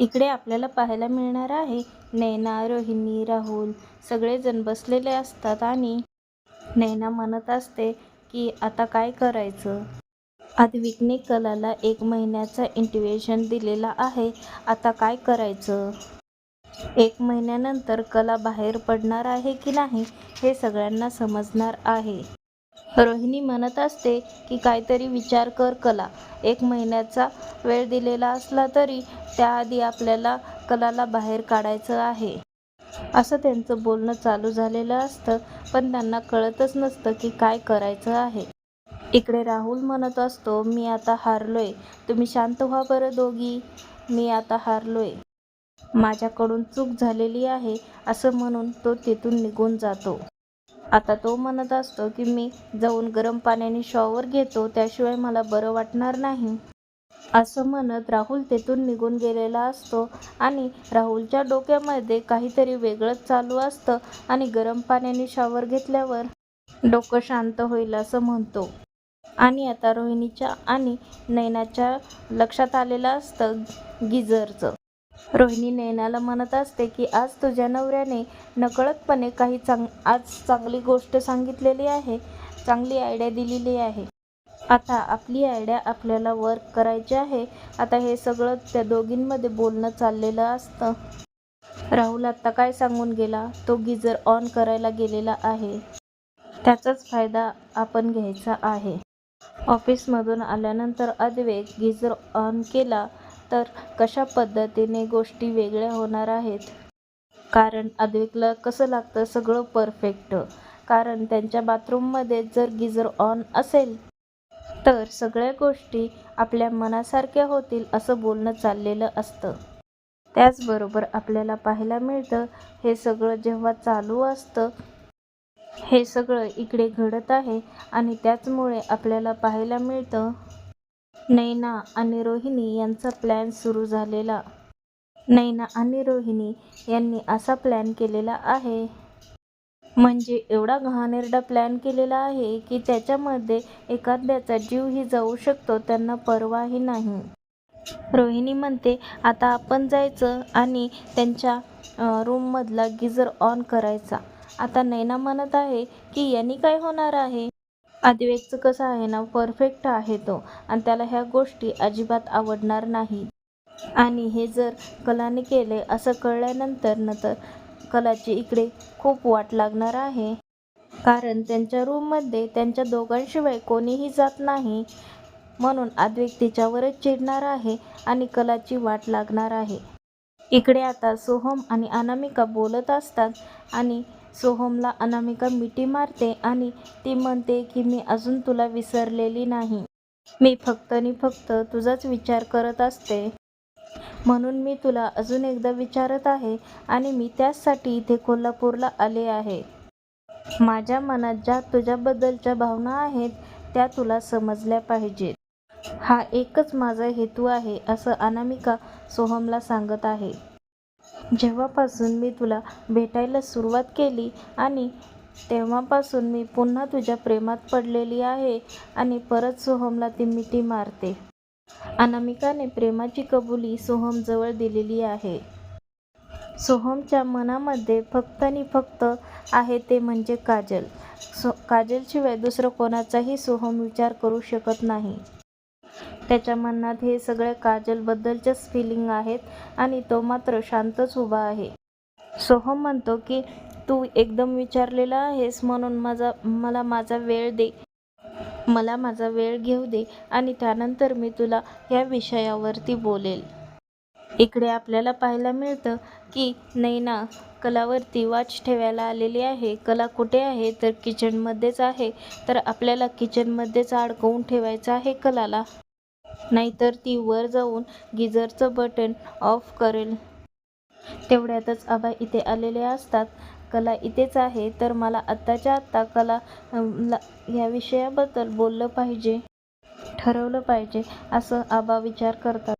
इकडे आपल्याला पाहायला मिळणार आहे नैना रोहिणी राहुल. सगळेजण बसलेले असतात आणि नैना म्हणत असते की आता काय करायचं? आद्विकने कलाला एक महिन्याचा इंटिवेशन दिलेला आहे. आता काय करायचं? एक महिन्यानंतर कला बाहेर पडणार आहे की नाही हे सगळ्यांना समजणार आहे. रोहिणी म्हणत असते की काहीतरी विचार कर कला. एक महिन्याचा वेळ दिलेला असला तरी त्याआधी आपल्याला कलाला बाहेर काढायचं आहे. असं त्यांचं बोलणं चालू झालेलं असतं पण त्यांना कळतच नसतं की काय करायचं आहे. इकडे राहुल म्हणत असतो मी आता हारलोय. तुम्ही शांत व्हा बरं दोघी. मी आता हारलोय. माझ्याकडून चूक झालेली आहे असं म्हणून तो तिथून निघून जातो. आता तो म्हणत असतो की मी जाऊन गरम पाण्याने शॉवर घेतो त्याशिवाय मला बरं वाटणार नाही. असं म्हणत राहुल तेथून निघून गेलेला असतो आणि राहुलच्या डोक्यामध्ये काहीतरी वेगळंच चालू असतं आणि गरम पाण्याने शॉवर घेतल्यावर डोकं शांत होईल असं म्हणतो. आणि आता रोहिणीच्या आणि नैनाच्या लक्षात आलेलं असतं गिझरचं. रोहिणी नैनाला म्हणत असते की आज तुझ्या नवऱ्याने नकळतपणे काही चांग आज चांगली गोष्ट सांगितलेली आहे. चांगली आयडिया दिलेली आहे. आता आपली आयडिया आपल्याला वर्क करायची आहे. आता हे सगळं त्या दोघींमध्ये बोलणं चाललेलं असतं. राहुल आत्ता काय सांगून गेला? तो गिजर ऑन करायला गेलेला आहे. त्याचाच फायदा आपण घ्यायचा आहे. ऑफिसमधून आल्यानंतर अद्वेक गिजर ऑन केला. तर कशा पद्धतीने गोष्टी वेगळ्या होणार आहेत? कारण अद्विकला कसं लागतं? सगळं परफेक्ट कारण त्यांच्या बाथरूममध्ये जर गिजर ऑन असेल तर सगळ्या गोष्टी आपल्या मनासारख्या होतील असं बोलणं चाललेलं असतं. त्याचबरोबर आपल्याला पाहायला मिळतं हे सगळं जेव्हा चालू असतं हे सगळं इकडे घडत आहे आणि त्याचमुळे आपल्याला पाहायला मिळतं नैना आणि रोहिणी यांचा प्लॅन सुरू झालेला. नैना आणि रोहिणी यांनी असा प्लॅन केलेला आहे. म्हणजे एवढा घाणेरडा प्लॅन केलेला आहे की त्याच्यामध्ये एखाद्याचा जीवही जाऊ शकतो त्यांना परवाही नाही. रोहिणी म्हणते आता आपण जायचं आणि त्यांच्या रूममधला गिजर ऑन करायचा. आता नैना म्हणत आहे की यांनी काय होणार आहे? अद्वैतचं कसं आहे ना परफेक्ट आहे तो. आणि त्याला ह्या गोष्टी अजिबात आवडणार नाही. आणि हे जर कलाने केले असं कळल्यानंतर न तर कलाची इकडे खूप वाट लागणार आहे. कारण त्यांच्या रूममध्ये त्यांच्या दोघांशिवाय कोणीही जात नाही. म्हणून अद्वैत तिच्यावरच चिडणार आहे आणि कलाची वाट लागणार आहे. इकडे आता सोहम आणि अनामिका बोलत असतात आणि सोहमला अनामिका मिठी मारते आणि ती म्हणते की मी अजून तुला विसरलेली नाही. मी फक्त आणि फक्त तुझाच विचार करत असते. म्हणून मी तुला अजून एकदा विचारत आहे आणि मी त्याचसाठी इथे कोल्हापूरला आले आहे. माझ्या मनात ज्या तुझ्याबद्दलच्या भावना आहेत त्या तुला समजल्या पाहिजेत. हा एकच माझा हेतू आहे असं अनामिका सोहमला सांगत आहे. जेव्हापासून मी तुला भेटायला सुरुवात केली आणि तेव्हापासून मी पुन्हा तुझ्या प्रेमात पडलेली आहे आणि परत सोहमला ती मिठी मारते. अनामिकाने प्रेमाची कबुली सोहमजवळ दिलेली आहे. सोहमच्या मनामध्ये फक्त आणि फक्त आहे ते म्हणजे काजल. सो काजलशिवाय दुसरं कोणाचाही सोहम विचार करू शकत नाही. त्याच्या मनात हे सगळ्या काजलबद्दलच्याच फिलिंग आहेत आणि तो मात्र शांतच उभा आहे. सोहम म्हणतो की तू एकदम विचारलेला आहेस म्हणून माझा मला माझा वेळ दे. मला माझा वेळ घेऊ दे आणि त्यानंतर मी तुला या विषयावरती बोलेल. इकडे आपल्याला पाहायला मिळतं की नैना कलावरती वाच ठेवायला आलेली आहे. कला कुठे आहे? तर किचनमध्येच आहे. तर आपल्याला किचनमध्येच अडकवून ठेवायचं आहे कलाला. नाहीतर ती वर जाऊन गिझरचं बटन ऑफ करेल. तेवढ्यातच आबा इथे आलेले असतात. कला इथेच आहे तर मला आत्ताच्या आत्ता कला ह्या विषयाबद्दल बोललं पाहिजे ठरवलं पाहिजे असं आबा विचार करतात.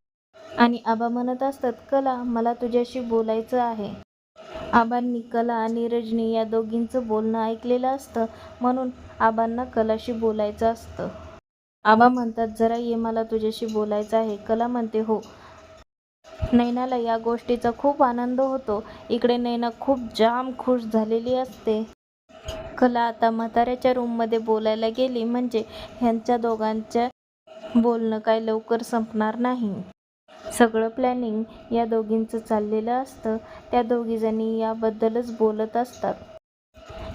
आणि आबा म्हणत असतात कला मला तुझ्याशी बोलायचं आहे. आबांनी कला आणि रजनी या दोघींचं बोलणं ऐकलेलं असतं म्हणून आबांना कलाशी बोलायचं असतं. आबा म्हणतात जरा ये मला तुझ्याशी बोलायचं आहे. कला म्हणते हो. नैनाला या गोष्टीचा खूप आनंद होतो. इकडे नैना खूप जाम खुश झालेली असते. कला आता म्हाताऱ्याच्या रूममध्ये बोलायला गेली म्हणजे ह्यांच्या दोघांच्या बोलणं काय लवकर संपणार नाही. सगळं प्लॅनिंग या दोघींचं चाललेलं असतं. त्या दोघीजणी याबद्दलच बोलत असतात.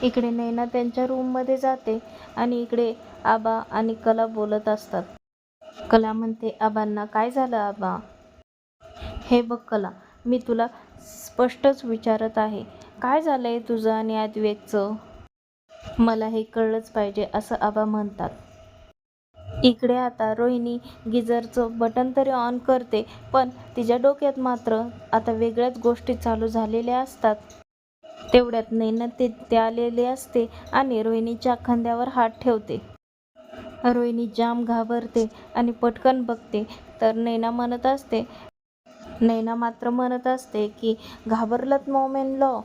इकडे नैना त्यांच्या रूममध्ये जाते आणि इकडे आबा आणि कला बोलत असतात. कला म्हणते आबांना काय झालं आबा? हे बघ कला मी तुला स्पष्टच विचारत आहे. काय झालंय तुझं आणि आद्वेकचं मला हे कळलंच पाहिजे असं आबा म्हणतात. इकडे आता रोहिणी गिजरचं बटन तरी ऑन करते पण तिच्या डोक्यात मात्र आता वेगळ्याच गोष्टी चालू झालेल्या असतात. तेवढ्यात नैना ते आलेले असते आणि रोहिणीच्या खांद्यावर हात ठेवते. रोहिणी जाम घाबरते आणि पटकन बघते. तर नैना म्हणत असते नैना मात्र म्हणत असते की घाबरलत मोमेन लॉ?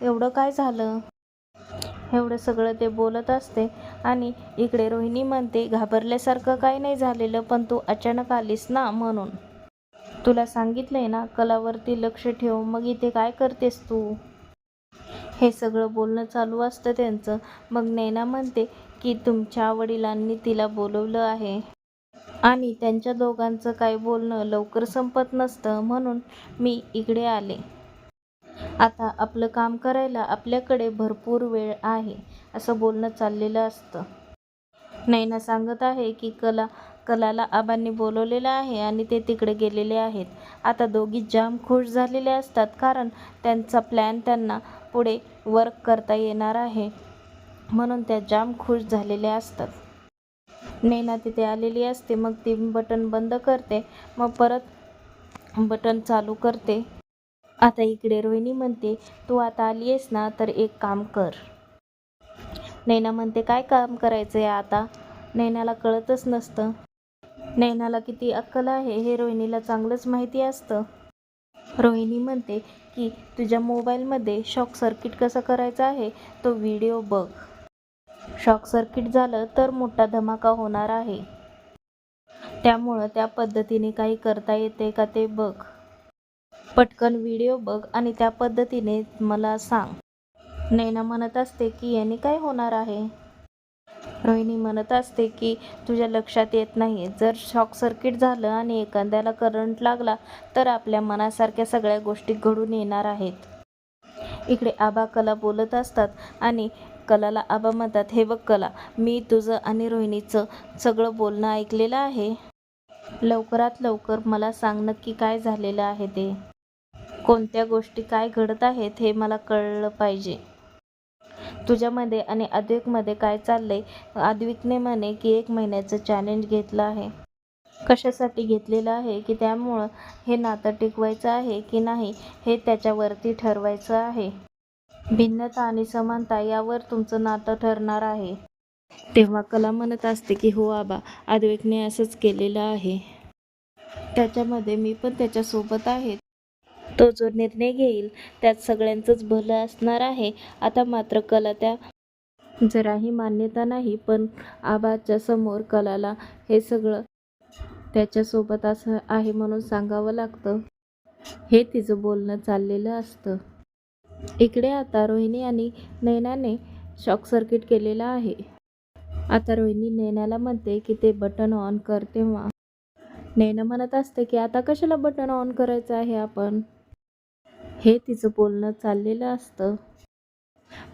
एवढं काय झालं? एवढं सगळं ते बोलत असते आणि इकडे रोहिणी म्हणते घाबरल्यासारखं काही नाही झालेलं पण तू अचानक आलीस ना म्हणून. तुला सांगितलंय ना कलावरती लक्ष ठेव मग इथे काय करतेस तू? हे सगळं बोलणं चालू असतं त्यांचं. मग नैना म्हणते की तुमच्या वडिलांनी तिला बोलवलं आहे. आणि त्यांच्या दोघांचं काय बोलणं लवकर संपत नसतं म्हणून मी इकडे आले. आता आपलं काम करायला आपल्याकडे भरपूर वेळ आहे असं बोलणं चाललेलं असतं. नैना सांगत आहे की कला कलाला आबांनी बोलवलेलं आहे आणि ते तिकडे गेलेले आहेत. आता दोघी जाम खुश झालेले असतात कारण त्यांचा प्लॅन त्यांना पुढे वर्क करता येणार आहे. म्हणून त्या जाम खुश झालेल्या असतात. नैना तिथे आलेली असते मग ती बटन बंद करते मग परत बटन चालू करते. आता इकडे रोहिणी म्हणते तू आता आली आहेस ना तर एक काम कर. नैना म्हणते काय काम करायचं आहे आता? नैनाला कळतच नसतं. नैनाला किती अक्कल आहे हे रोहिणीला चांगलंच माहिती असतं. रोहिणी म्हणते की तुझ्या मोबाईलमध्ये शॉक सर्किट कसं करायचं आहे? तो व्हिडिओ बघ. शॉक सर्किट झालं तर मोठा धमाका होणार आहे. त्यामुळं त्या पद्धतीने काही करता येते का ते बघ. पटकन व्हिडिओ बघ आणि त्या पद्धतीने मला सांग. नैना म्हणत असते की याने काय होणार आहे? रोहिणी म्हणत असते की तुझ्या लक्षात येत नाही. जर शॉक सर्किट झालं आणि एखाद्याला करंट लागला तर आपल्या मनासारख्या सगळ्या गोष्टी घडून येणार आहेत. इकडे आबा कला बोलत असतात आणि कलाला आबा म्हणतात हे बघ कला मी तुझं आणि रोहिणीचं सगळं बोलणं ऐकलेलं आहे. लवकरात लवकर मला सांग नक्की काय झालेलं आहे ते. कोणत्या गोष्टी काय घडत आहेत हे मला कळलं पाहिजे. तुझ्यामध्ये आणि अद्विकमध्ये काय चाललंय? अद्विकने म्हणे की एक महिन्याचं चॅलेंज घेतलं आहे. कशासाठी घेतलेलं आहे? की त्यामुळं हे नातं टिकवायचं आहे की नाही हे त्याच्यावरती ठरवायचं आहे. भिन्नता आणि समानता यावर तुमचं नातं ठरणार आहे. तेव्हा कला म्हणत असते की हो आबा अद्वैतने असंच केलेलं आहे. त्याच्यामध्ये मी पण त्याच्यासोबत आहे. तो जो निर्णय घेईल त्यात सगळ्यांचंच भलं असणार आहे. आता मात्र कला त्या जराही मान्यता नाही पण आबाच्या समोर कलाला हे सगळं त्याच्यासोबत असं आहे म्हणून सांगावं लागतं. हे तिचं बोलणं चाललेलं असतं. इकडे आता रोहिणी आणि नैनाने शॉक सर्किट केलेलं आहे. आता रोहिणी नैनाला म्हणते की ते बटन ऑन कर तेव्हा. नैना म्हणत असते की आता कशाला बटन ऑन करायचं आहे आपण? हे तिचं बोलणं चाललेलं असतं.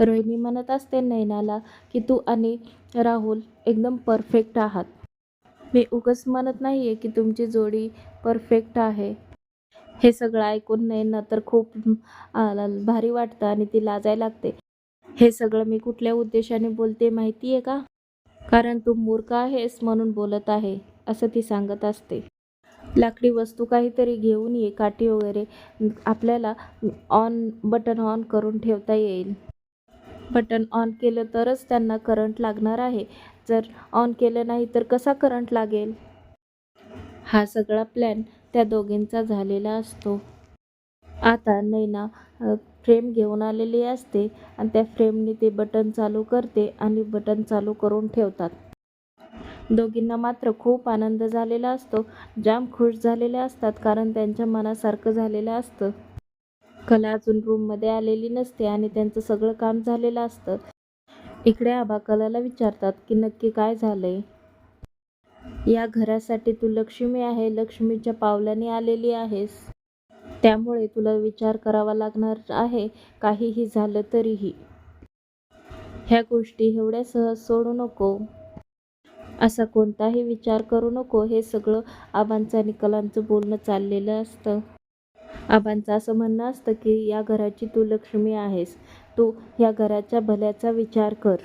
रोहिणी म्हणत असते नैनाला की तू आणि राहुल एकदम परफेक्ट आहात. मी उगच म्हणत नाही आहे की तुमची जोडी परफेक्ट आहे. हे सगळं ऐकून नैना तर खूप भारी वाटतं आणि ती लाजायला लागते. हे सगळं मी कुठल्या उद्देशाने बोलते माहिती आहे का? कारण तू मूर्ख आहेस म्हणून बोलत आहे असं ती सांगत असते. लाकडी वस्तू काहीतरी घेऊन ये काठी वगैरे. आपल्याला ऑन बटन ऑन करून ठेवता येईल. बटन ऑन केलं तरच त्यांना करंट लागणार आहे. जर ऑन केलं नाही तर कसा करंट लागेल? हा सगळा प्लॅन त्या दोघींचा झालेला असतो. आता नैना फ्रेम घेऊन आलेली असते आणि त्या फ्रेमने ते बटन चालू करते आणि बटन चालू करून ठेवतात. दोघींना मात्र खूप आनंद झालेला असतो. जाम खुश झालेले असतात कारण त्यांच्या मनासारखं झालेलं असतं. कला अजून रूममध्ये आलेली नसते आणि त्यांचं सगळं काम झालेलं असतं. इकडे आबा कलाला विचारतात की नक्की काय झालंय? या घरासाठी तू लक्ष्मी आहे लक्ष्मीच्या पावलाने आलेली आहेस. त्यामुळे तुला विचार करावा लागणार आहे काहीही झालं तरीही. ह्या गोष्टी एवढ्या सहज सोडू नको. असा कोणताही विचार करू नको. हे सगळं आबांचं आणि कलांचं बोलणं चाललेलं असतं. आबांचं असं म्हणणं असतं की या घराची तू लक्ष्मी आहेस. तू या घराच्या भल्याचा विचार कर.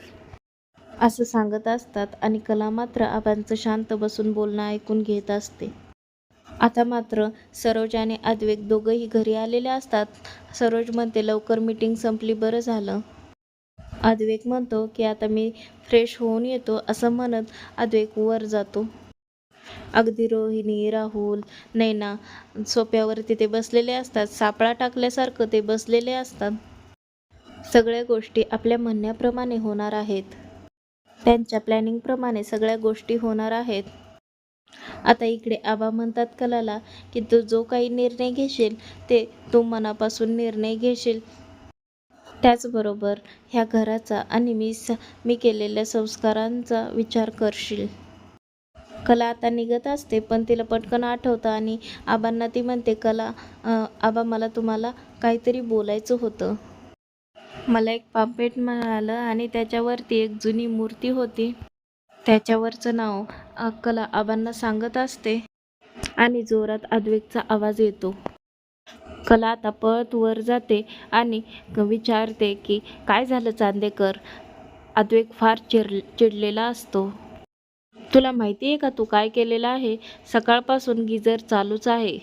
असं सांगत असतात आणि कला मात्र आबांचं शांत बसून बोलणं ऐकून घेत असते. आता मात्र सरोज आणि अद्वेक दोघंही घरी आलेले असतात. सरोज म्हणते लवकर मीटिंग संपली बरं झालं. अद्वेक म्हणतो की आता मी फ्रेश होऊन येतो असं म्हणत अद्वेक वर जातो. अगदी रोहिणी राहुल नैना सोप्यावर तिथे बसलेले असतात. सापळा टाकल्यासारखं ते बसलेले असतात. सगळ्या गोष्टी आपल्या म्हणण्याप्रमाणे होणार आहेत. त्यांच्या प्लॅनिंगप्रमाणे सगळ्या गोष्टी होणार आहेत. आता इकडे आबा म्हणतात कलाला की तू जो काही निर्णय घेशील ते तू मनापासून निर्णय घेशील. त्याचबरोबर ह्या घराचा आणि मी स मी केलेल्या संस्कारांचा विचार करशील. कला आता निघत असते पण तिला पटकन आठवतं आणि आबांना ती म्हणते कला आबा मला तुम्हाला काहीतरी बोलायचं होतं. मला एक पापेट मिळालं आणि त्याच्यावरती एक जुनी मूर्ती होती. त्याच्यावरचं नाव कला आबांना सांगत असते आणि जोरात अद्वेकचा आवाज येतो. कला आता पळत वर जाते आणि विचारते की काय झालं चांदेकर? अद्वेक फार चिर चिडलेला असतो. तुला माहिती आहे का तू काय केलेलं आहे? सकाळपासून गिजर चालूच आहे.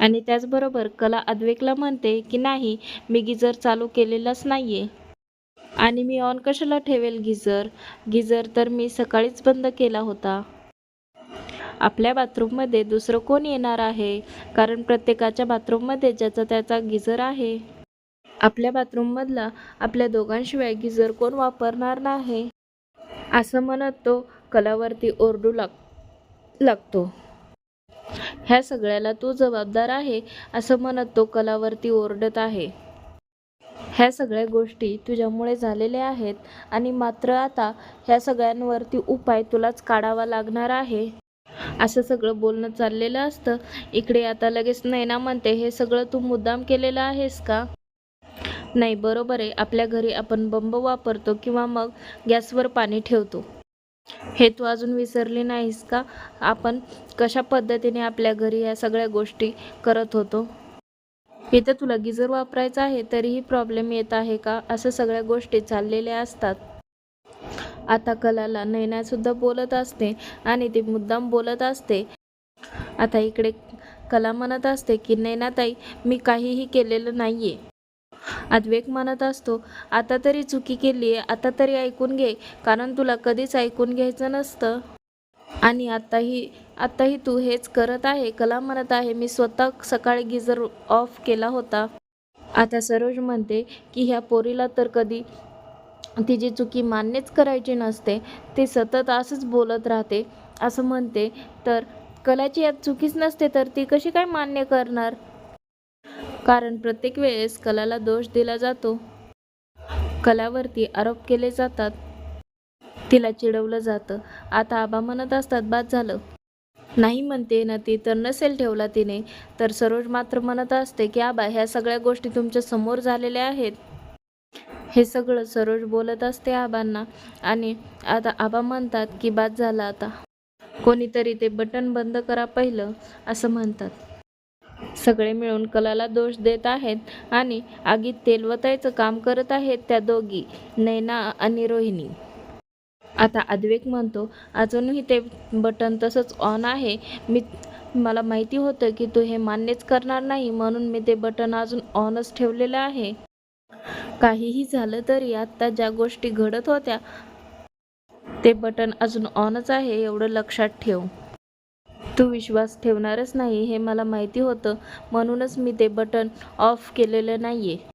आणि त्याचबरोबर कला अद्वेकला म्हणते की नाही मी गिजर चालू केलेलाच नाही आहे आणि मी ऑन कशाला ठेवेल गिजर? गिजर तर मी सकाळीच बंद केला होता. आपल्या बाथरूममध्ये दुसरं कोण येणार आहे? कारण प्रत्येकाच्या बाथरूममध्ये ज्याचा त्याचा गिजर आहे. आपल्या बाथरूममधला आपल्या दोघांशिवाय गिजर कोण वापरणार नाही? असं म्हणत तो कलावरती ओरडू लाग लागतो. ह्या सगळ्याला तू जबाबदार आहे असं म्हणत तो कलावरती ओरडत आहे. ह्या सगळ्या गोष्टी तुझ्यामुळे झालेल्या आहेत आणि मात्र आता ह्या सगळ्यांवरती उपाय तुलाच काढावा लागणार आहे. असं सगळं बोलणं चाललेलं असतं. इकडे आता लगेच नैना म्हणते हे सगळं तू मुद्दाम केलेलं आहेस का? नाही बरोबर आहे. आपल्या घरी आपण बंब वापरतो किंवा मग गॅसवर पाणी ठेवतो. हे तू अजून विसरली नाहीस का? आपण कशा पद्धतीने आपल्या घरी या सगळ्या गोष्टी करत होतो? इथं तुला गिजर वापरायचा आहे तरीही प्रॉब्लेम येत आहे का? असं सगळ्या गोष्टी चाललेल्या असतात. आता कलाला नैनासुद्धा बोलत असते आणि ती मुद्दाम बोलत असते. आता इकडे कला म्हणत असते की नैनाताई मी काहीही केलेलं नाही आहे अद्वेक म्हणत असतो आता तरी चुकी केली आहे आता तरी ऐकून घे कारण तुला कधीच ऐकून घ्यायचं नसतं. आणि आत्ताही आत्ताही तू हेच करत आहे कला म्हणत आहे मी स्वतः सकाळी गिजर ऑफ केला होता. आता सरोज म्हणते की ह्या पोरीला तर कधी तिची चुकी मान्यच करायची नसते ती सतत असंच बोलत राहते असं म्हणते तर कलाची यात चुकीच नसते तर ती कशी काय मान्य करणार? कारण प्रत्येक वेळेस कलाला दोष दिला जातो. कलावरती आरोप केले जातात. तिला चिडवलं जातं. आता आबा म्हणत असतात बाद झालं. नाही म्हणते ना ती तर नसेल ठेवला तिने. तर सरोज मात्र म्हणत असते की आबा ह्या सगळ्या गोष्टी तुमच्यासमोर झालेल्या आहेत. हे सगळं सरोज बोलत असते आबांना. आणि आता आबा म्हणतात की बाद झाला आता. कोणीतरी ते बटन बंद करा पहिलं असं म्हणतात. सगळे मिळून कलाला दोष देत आहेत आणि आगीत तेल वतायचं काम करत आहेत त्या दोघी नैना आणि रोहिणी. आता अद्वेक म्हणतो अजूनही ते बटन तसंच ऑन आहे. मी मला माहिती होतं की तू हे मान्यच करणार नाही म्हणून मी ते बटन अजून ऑनच ठेवलेलं आहे. काहीही झालं तरी आत्ता ज्या गोष्टी घडत होत्या ते बटन अजून ऑनच आहे एवढं लक्षात ठेव. तू विश्वास ठेवणारच नाही हे मला माहिती होतं म्हणूनच मी ते बटन ऑफ केलेलं नाही आहे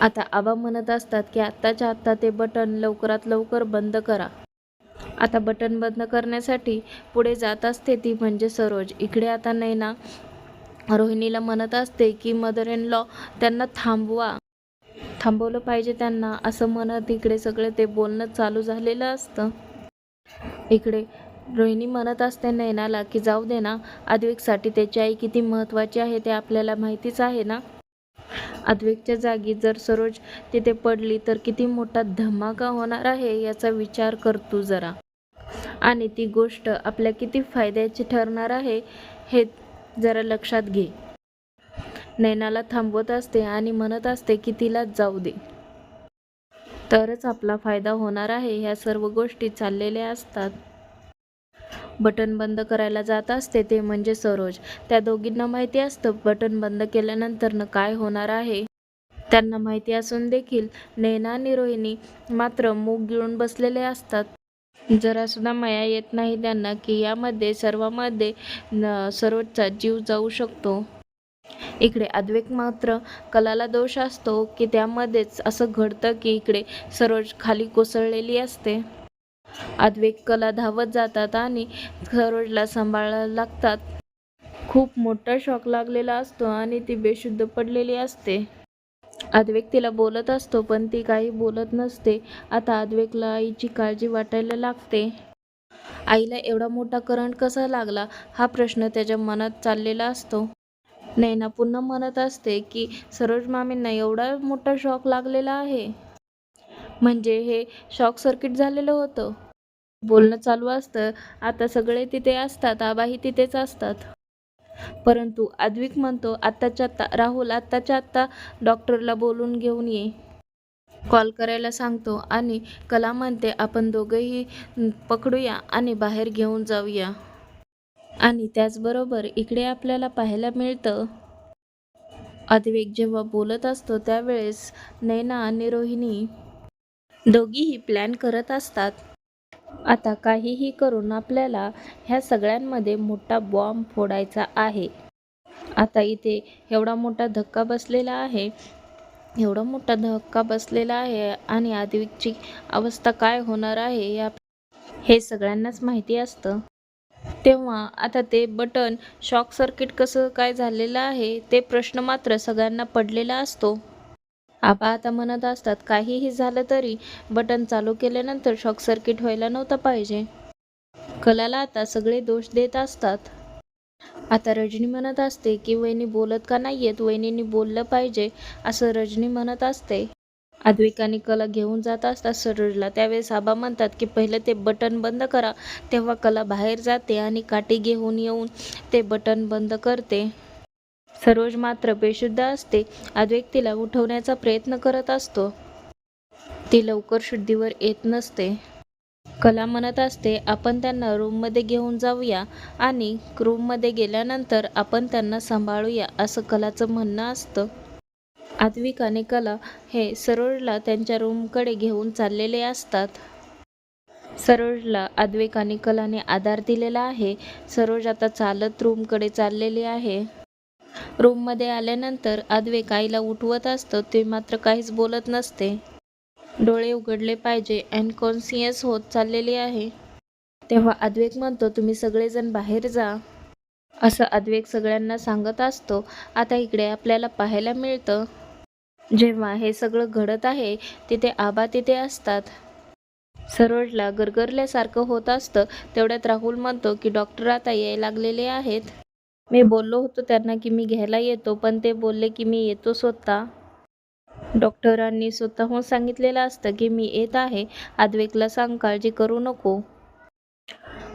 आता आबा म्हणत असतात की आत्ताच्या आत्ता ते बटन लवकरात लवकर बंद करा. आता बटन बंद करण्यासाठी पुढे जात असते ती म्हणजे सरोज. इकडे आता नैना रोहिणीला म्हणत असते की मदर इन लॉ त्यांना थांबवा. थांबवलं पाहिजे त्यांना असं म्हणत इकडे सगळं ते बोलणं चालू झालेलं असतं. इकडे रोहिणी म्हणत असते नैनाला की जाऊ दे ना अद्वेकसाठी त्याची आई किती महत्त्वाची आहे ते आपल्याला माहितीच आहे ना? अद्वेकच्या जागी जर सरोज तिथे पडली तर किती मोठा धमाका होणार आहे याचा विचार करतो जरा. आणि ती गोष्ट आपल्या किती फायद्याची ठरणार आहे हे जरा लक्षात घे. नैनाला थांबवत असते आणि म्हणत असते की तिलाच जाऊ दे. तरच आपला फायदा होणार आहे ह्या सर्व गोष्टी चाललेल्या असतात. बटन बंद करायला जात असते ते म्हणजे सरोज. त्या दोघींना माहिती असतं बटन बंद केल्यानंतर न काय होणार आहे? त्यांना माहिती असून देखील नैना आणि रोहिणी मात्र मूग गिळून बसलेले असतात. जरा सुद्धा माया येत नाही त्यांना की यामध्ये सर्वांमध्ये न सरोजचा जीव जाऊ शकतो. इकडे अद्वैत मात्र कलाला दोष असतो की त्यामध्येच असं घडतं की इकडे सरोज खाली कोसळलेली असते. अद्वैत कला धावत जातात आणि सरोजला सांभाळायला लागतात. खूप मोठा शॉक लागलेला असतो आणि ती बेशुद्ध पडलेली असते. अद्वेक तिला बोलत असतो पण ती काही बोलत नसते. आता अद्वेकला आईची काळजी वाटायला लागते. आईला एवढा मोठा करंट कसा लागला? हा प्रश्न त्याच्या मनात चाललेला असतो. नैना पुन्हा म्हणत असते की सरोज मामींना एवढा मोठा शॉक लागलेला आहे. म्हणजे हे शॉक सर्किट झालेलं होतं. बोलणं चालू असतं. आता सगळे तिथे असतात. आबाही तिथेच असतात. परंतु आद्विक म्हणतो आत्ताच्या आत्ता राहुल आत्ताच्या आत्ता डॉक्टरला बोलून घेऊन ये. कॉल करायला सांगतो आणि कला म्हणते आपण दोघंही पकडूया आणि बाहेर घेऊन जाऊया. आणि त्याचबरोबर इकडे आपल्याला पाहायला मिळतं अद्वेक जेव्हा बोलत असतो त्यावेळेस नैना आणि रोहिणी दोघीही प्लॅन करत असतात. आता काहीही करून आपल्याला ह्या सगळ्यांमध्ये मोठा बॉम्ब फोडायचा आहे. आता इथे एवढा मोठा धक्का बसलेला आहे एवढा मोठा धक्का बसलेला आहे आणि आदिविकची अवस्था काय होणार आहे या हे सगळ्यांनाच माहिती असतं. तेव्हा आता ते बटन शॉक सर्किट कसं काय झालेलं आहे ते प्रश्न मात्र सगळ्यांना पडलेला असतो. आबा आता म्हणत असतात काहीही झालं तरी बटन चालू केल्यानंतर शॉक सर्किट व्हायला नव्हतं पाहिजे. कलाला आता सगळे दोष देत असतात. आता रजनी म्हणत असते की वहिनी बोलत का नाही आहेत वहिनींनी बोललं पाहिजे असं रजनी म्हणत असते. आद्विकाने कला घेऊन जात असतात सरोजला त्यावेळेस आबा म्हणतात की पहिलं ते बटन बंद करा तेव्हा कला बाहेर जाते आणि काठी घेऊन येऊन ते बटन बंद करते. सरोज मात्र बेशुद्ध असते. आद्विक तिला उठवण्याचा प्रयत्न करत असतो. ती लवकर शुद्धीवर येत नसते. कला म्हणत असते आपण त्यांना रूममध्ये घेऊन जाऊया आणि रूममध्ये गेल्यानंतर आपण त्यांना सांभाळूया असं कलाचं म्हणणं असतं. आत्विक आणि कला हे सरोजला त्यांच्या रूमकडे घेऊन चाललेले असतात. सरोजला आद्विक आणि कलाने आधार दिलेला आहे. सरोज आता चालत रूमकडे चाललेली आहे. रूममध्ये आल्यानंतर आद्वेक आईला उठवत असतो. ते मात्र काहीच बोलत नसते. डोळे उघडले पाहिजे. अनकॉन्सियस होत चाललेली आहे. तेव्हा आद्वेक म्हणतो तुम्ही सगळेजण बाहेर जा. असं आद्वेक सगळ्यांना सांगत असतो. आता इकडे आपल्याला पाहायला मिळतं. जेव्हा हे सगळं घडत आहे तिथे आबा तिथे असतात. सरोजला गरगरल्यासारखं होत असतं तेवढ्यात राहुल म्हणतो की डॉक्टर आता यायला लागलेले आहेत. मी बोललो होतो त्यांना की मी घ्यायला येतो पण ते बोलले की मी येतो स्वतः. डॉक्टरांनी स्वतःहून सांगितलेलं असतं की मी येत आहे. आद्वेकला सांग काळजी करू नको.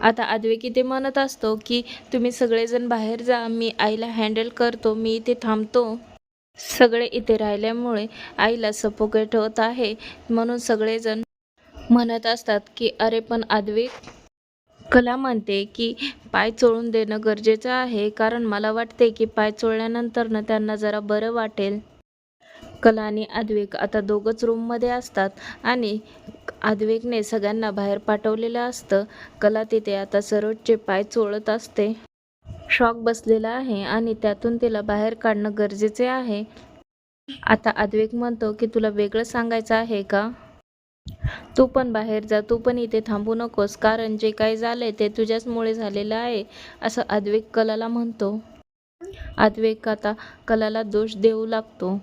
आता अद्वैक इथे म्हणत असतो की तुम्ही सगळेजण बाहेर जा. मी आईला हँडल करतो. मी इथे थांबतो. सगळे इथे राहिल्यामुळे आईला सपोकेट होत आहे. म्हणून सगळेजण म्हणत असतात की अरे पण अद्वैक कला म्हणते की पाय चोळून देणं गरजेचं आहे. कारण मला वाटते की पाय चोळल्यानंतर ना त्यांना जरा बरं वाटेल. कला आणि आद्विक आता दोघंच रूममध्ये असतात आणि आद्विकने सगळ्यांना बाहेर पाठवलेलं असतं. कला तिथे आता सरोजचे पाय चोळत असते. शॉक बसलेला आहे आणि त्यातून तिला बाहेर काढणं गरजेचे आहे. आता अद्वेक म्हणतो की तुला वेगळं सांगायचं आहे का? तू पण बाहेर जा. तू पण इथे थांबू नकोस. कारण जे काही झालंय ते तुझ्याचमुळे झालेलं आहे असं अद्वेक कलाला म्हणतो. अद्वेक आता कलाला दोष देऊ लागतो.